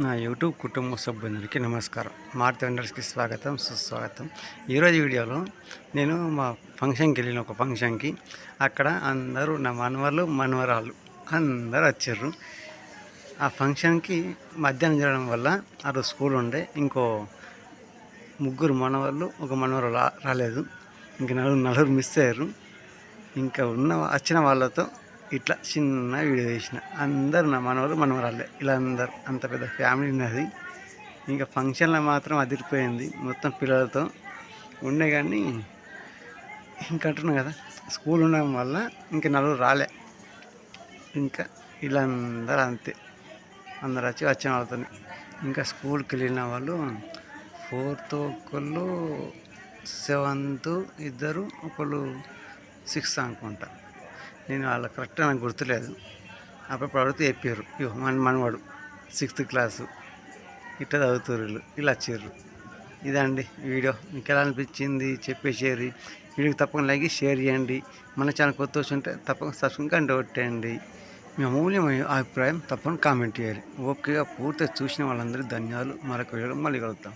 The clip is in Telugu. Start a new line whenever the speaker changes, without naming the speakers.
నా యూట్యూబ్ కుటుంబ సభ్యులందరికీ నమస్కారం. మార్తి వెండర్స్కి స్వాగతం సుస్వాగతం. ఈరోజు వీడియోలో నేను మా ఫంక్షన్కి వెళ్ళిన ఒక ఫంక్షన్కి అక్కడ అందరూ నా మనవళ్ళు మనవరాలు అందరూ వచ్చారు. ఆ ఫంక్షన్కి మధ్యాహ్నం జరగడం వల్ల ఆ స్కూల్ ఉండే ఇంకో ముగ్గురు మనవాళ్ళు ఒక మనవరాలు రాలేదు. ఇంక నలుగురు నలుగురు మిస్ అయ్యారు. ఇంకా ఉన్న వచ్చిన వాళ్ళతో ఇట్లా చిన్న వీడియో చేసిన. అందరు నా మనవరు మనవరాళ్ళే. ఇలా అందరు అంత పెద్ద ఫ్యామిలీ ఉన్నది. ఇంకా ఫంక్షన్లో మాత్రం అదిరిపోయింది. మొత్తం పిల్లలతో ఉండే కానీ ఇంకా అంటున్నాం కదా స్కూల్ ఉండడం వల్ల ఇంకా నలుగురు రాలే. ఇంకా ఇలా అందరు అంతే. అందరు వచ్చి వచ్చిన వాళ్ళతో ఇంకా స్కూల్కి వెళ్ళిన వాళ్ళు ఫోర్త్ ఒకళ్ళు సెవెంత్ ఇద్దరు ఒకళ్ళు సిక్స్త్ అనుకుంటా. నేను వాళ్ళ కరెక్ట్ నాకు గుర్తులేదు. అప్పుడప్పుడు అడిగితే చెప్పారు మన మనవాడు సిక్స్త్ క్లాసు ఇట్లా చదువుతారు ఇలా వచ్చారు. ఇదండి వీడియో. మీకు ఎలా అనిపించింది? చెప్పేసేరి. వీడియోకి తప్పకుండా లైక్ షేర్ చేయండి. మన ఛానల్ కొత్త వచ్చి ఉంటే తప్పకుండా సబ్స్క్రైబ్ కంటే కొట్టేయండి మీ అమూల్యమైన అభిప్రాయం తప్పకుండా కామెంట్ చేయాలి. ఓకేగా పూర్తిగా చూసిన వాళ్ళందరికీ ధన్యవాదాలు. మరొక వీడియోలో మళ్ళీ కలుగుతాం